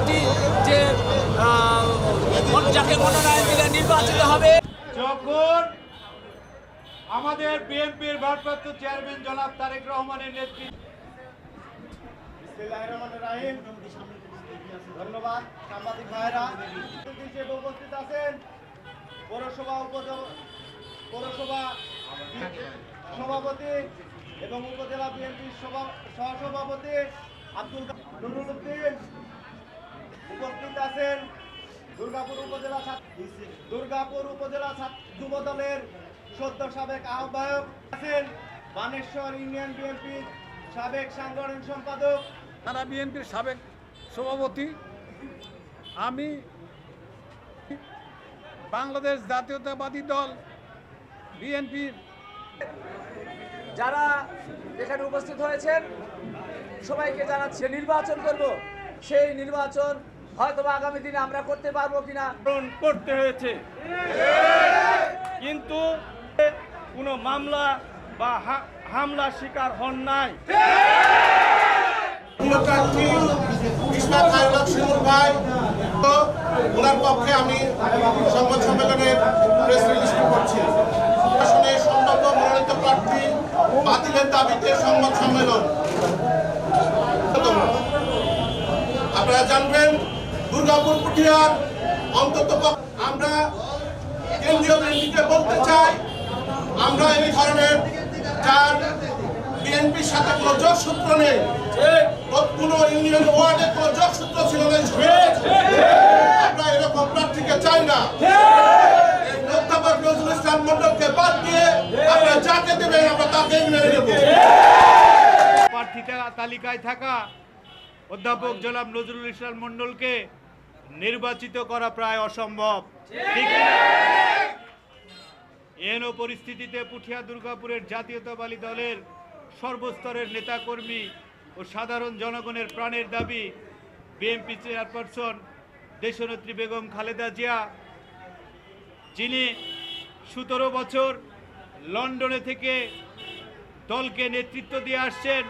প্রার্থী যে যাকে মনোনয়ন দিলে নির্বাচিত হবে। যখন আমাদের বিএনপির ভারপ্রাপ্ত চেয়ারম্যান জনাব তারেক রহমানের নেতৃত্বে। ধন্যবাদ সাংবাদিক ভাইরা হিসেবে উপস্থিত আছেন পৌরসভা উপজেলা পৌরসভা সভাপতি এবং উপজেলা বিএনপির সভা- সহসভাপতি আব্দুল নুরুল উদ্দিন। উপস্থিত আছেন দুর্গাপুর উপজেলা ছাত্র- দুর্গাপুর উপজেলা ছাত্র যুব দলের সদ্য সাবেক আহ্বায়ক আছেন বানেশ্বর ইউনিয়ন বিএনপির সাবেক সাংগঠনিক সম্পাদক। থানা বিএনপির সাবেক সভাপতি। আমি বাংলাদেশ জাতীয়তাবাদী দল বিএনপির যারা এখানে উপস্থিত হয়েছেন সবাইকে জানাচ্ছে নির্বাচন করব। সেই নির্বাচন হয়তো বা আগামী দিনে আমরা করতে পারব কিনা? করতে হয়েছে। কিন্তু কোনো মামলা বা হামলার শিকার হন নাই। ওনার পক্ষে আমি সংবাদ সম্মেলনের প্রেস রিলিজ করছি। আসলে সম্ভাব্য মনোনীত প্রার্থী বাতিলের দাবিতে সংবাদ সম্মেলন। আপনারা জানবেন দুর্গাপুর পুঠিয়ার অন্তত আমরা কেন্দ্রীয় বিএনপিকে বলতে চাই, আমরা এই ধরনের যার বিএনপির সাথে কোনো যোগসূত্র নেই, কোনো ইউনিয়ন ওয়ার্ডে কোনো যোগসূত্র ছিল না আমরা এরকম প্রার্থীকে চাই না। নজরুল মন্ডলকে বাদ দিয়ে আমরা প্রার্থী তালিকায় থাকা অধ্যাপক জনাব নজরুল ইসলাম মণ্ডলকে নির্বাচিত করা প্রায় অসম্ভব? এন পরিস্থিতিতে পুঠিয়া দুর্গাপুরের জাতীয়তাবাদী দলের সর্বস্তরের নেতাকর্মী ও সাধারণ জনগণের প্রাণের দাবি বিএনপি চেয়ারপারসন দেশনেত্রী বেগম খালেদা জিয়া, যিনি সতেরো বছর লন্ডনে থেকে দলকে নেতৃত্ব দিয়ে আসছেন,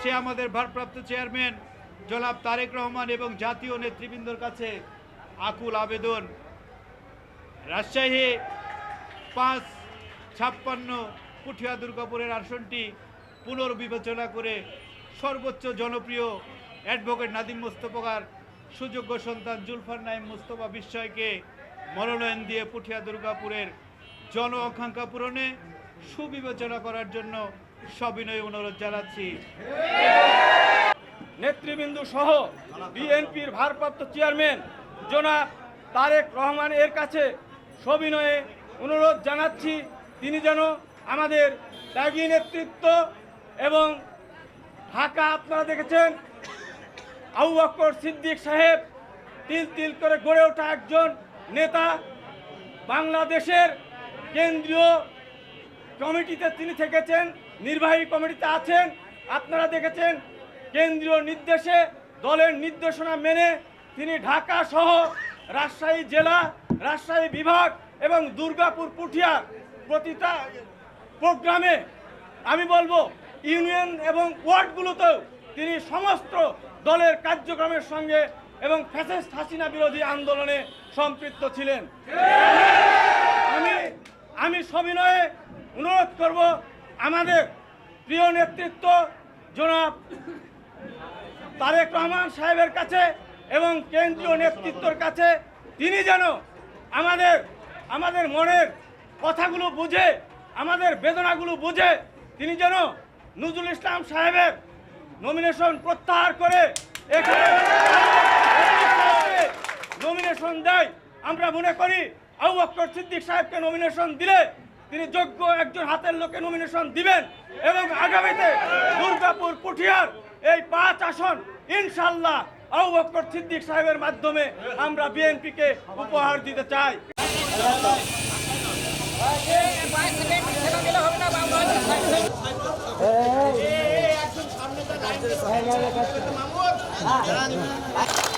সে আমাদের ভারপ্রাপ্ত চেয়ারম্যান জনাব তারেক রহমান এবং জাতীয় নেতৃবৃন্দর কাছে আকুল আবেদন। রাজশাহী পাঁচ ছাপ্পান্ন পুঠিয়া দুর্গাপুরের আসনটি পুনর্বিবেচনা করে সর্বোচ্চ জনপ্রিয় অ্যাডভোকেট নাদিম মোস্তফার সুযোগ্য সন্তান জুলফার নাইম মোস্তফা বিস্ময়কে মনোনয়ন দিয়ে পুঠিয়া দুর্গাপুরের জন আকাঙ্ক্ষা পূরণে সুবিবেচনা করার জন্য সবিনয় অনুরোধ জানাচ্ছি। নেতৃবৃন্দ সহ বিএনপির ভারপ্রাপ্ত চেয়ারম্যান জনাব তারেক রহমান এর কাছে সবিনয়ে অনুরোধ জানাচ্ছি, তিনি যেন আমাদের ত্যাগী নেতৃত্ব এবং ঢাকা আপনারা দেখেছেন, আবু বক্কর সিদ্দিক সাহেব তিল তিল করে গড়ে ওঠা একজন নেতা। বাংলাদেশের কেন্দ্রীয় কমিটিতে তিনি থেকেছেন, নির্বাহী কমিটিতে আছেন, আপনারা দেখেছেন কেন্দ্রীয় নির্দেশে, দলের নির্দেশনা মেনে তিনি ঢাকা সহ রাজশাহী জেলা, রাজশাহী বিভাগ এবং দুর্গাপুর পুঠিয়ার প্রতিটা প্রোগ্রামে, আমি বলব, ইউনিয়ন এবং ওয়ার্ডগুলোতেও তিনি সমস্ত দলের কার্যক্রমের সঙ্গে এবং ফ্যাসিস্ট হাসিনা বিরোধী আন্দোলনে সম্পৃক্ত ছিলেন। আমি আমি সবিনয়ে অনুরোধ করব আমাদের প্রিয় নেতৃত্ব জনাব তারেক রহমান সাহেবের কাছে এবং কেন্দ্রীয় নেতৃত্বর কাছে তিনি যেন আমাদের আমাদের মনের কথাগুলো বুঝে, আমাদের বেদনাগুলো বুঝে তিনি যেন নজরুল ইসলাম সাহেবের নমিনেশন প্রত্যাহার করে এখানে নমিনেশন দেয়। আমরা মনে করি আবু বক্কর সিদ্দিক সাহেবকে নমিনেশন দিলে তিনি যোগ্য একজন হাতের লোকে নমিনেশন দিবেন এবং আগামীতে দুর্গাপুর, পুঠিয়ার এই পাঁচ আসন ইনশাল্লাহ আবু সিদ্দিক সাহেবের মাধ্যমে আমরা বিএনপিকে উপহার দিতে চাই। হ্যাঁ